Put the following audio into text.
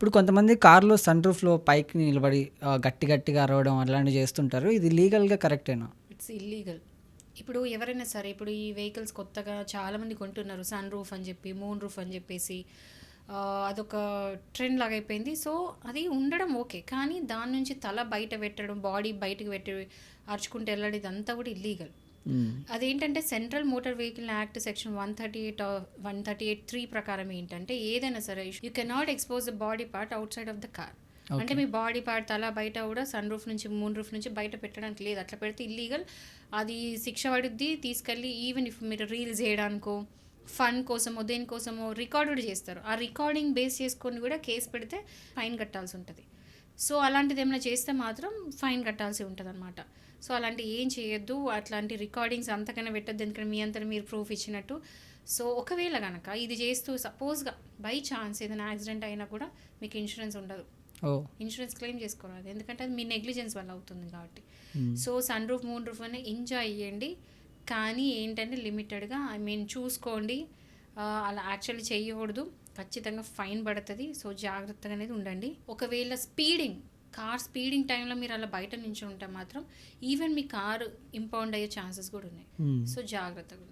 ఇప్పుడు కొంతమంది కార్లో సన్ రూఫ్లో పైకి నిలబడి గట్టి గట్టిగా అరవడం అలాంటివి చేస్తుంటారు. ఇది లీగల్గా కరెక్టేనా? ఇట్స్ ఇల్లీగల్ ఇప్పుడు ఎవరైనా సరే ఇప్పుడు ఈ వెహికల్స్ కొత్తగా చాలామంది కొంటున్నారు సన్ రూఫ్ అని చెప్పి మూన్ రూఫ్ అని చెప్పేసి. అదొక ట్రెండ్ లాగా అయిపోయింది. సో అది ఉండడం ఓకే. కానీ దాని నుంచి తల బయట పెట్టడం బాడీ బయటకు పెట్టి అరుచుకుంటూ వెళ్ళడం ఇదంతా కూడా ఇల్లీగల్ అదేంటంటే central motor vehicle act section one thirty eight one thirty eight three ప్రకారం ఏంటంటే ఏదైనా సరే you cannot expose the body part outside of the car అంటే మీ బాడీ పార్ట్ తల బయట కూడా సన్ రూఫ్ నుంచి మూన్ రూఫ్ నుంచి బయట పెట్టడానికి లేదు. అట్లా పెడితే ఇల్లీగల్ అది శిక్ష పడుద్ది తీసుకెళ్ళి ఈవెన్ ఇఫ్ మీరు రీల్స్ చేయడానికో ఫన్ కోసమో దేనికోసమో రికార్డు చేస్తారు. ఆ రికార్డింగ్ బేస్ చేసుకొని కూడా కేసు పెడితే ఫైన్ కట్టాల్సి ఉంటుంది. సో అలాంటిది ఏమైనా చేస్తే మాత్రం ఫైన్ కట్టాల్సి ఉంటుంది అనమాట సో అలాంటి ఏం చేయొద్దు అట్లాంటి రికార్డింగ్స్ అంతకన్నా పెట్టద్దు ఎందుకంటే మీ అంతా మీరు ప్రూఫ్ ఇచ్చినట్టు. సో ఒకవేళ కనుక ఇది చేస్తూ సపోజ్గా బై ఛాన్స్ ఏదైనా యాక్సిడెంట్ అయినా కూడా మీకు ఇన్సూరెన్స్ ఉండదు. ఓ. ఇన్సూరెన్స్ క్లెయిమ్ చేసుకోరాదు ఎందుకంటే అది మీ నెగ్లిజెన్స్ వల్ల అవుతుంది కాబట్టి. మ్మ్. So sun roof moon roof అని ఎంజాయ్ చేయండి. కానీ ఏంటంటే లిమిటెడ్గా ఐ మీన్ చూసుకోండి. అలా యాక్చువల్లీ చేయకూడదు. ఖచ్చితంగా ఫైన్ పడుతుంది. సో జాగ్రత్తగా అనేది ఉండండి. ఒకవేళ స్పీడింగ్ కార్ స్పీడింగ్ టైంలో మీరు అలా బయట నుంచి ఉంటే మాత్రం ఈవెన్ మీ కారు ఇంపౌండ్ అయ్యే ఛాన్సెస్ కూడా ఉన్నాయి. సో జాగ్రత్తగా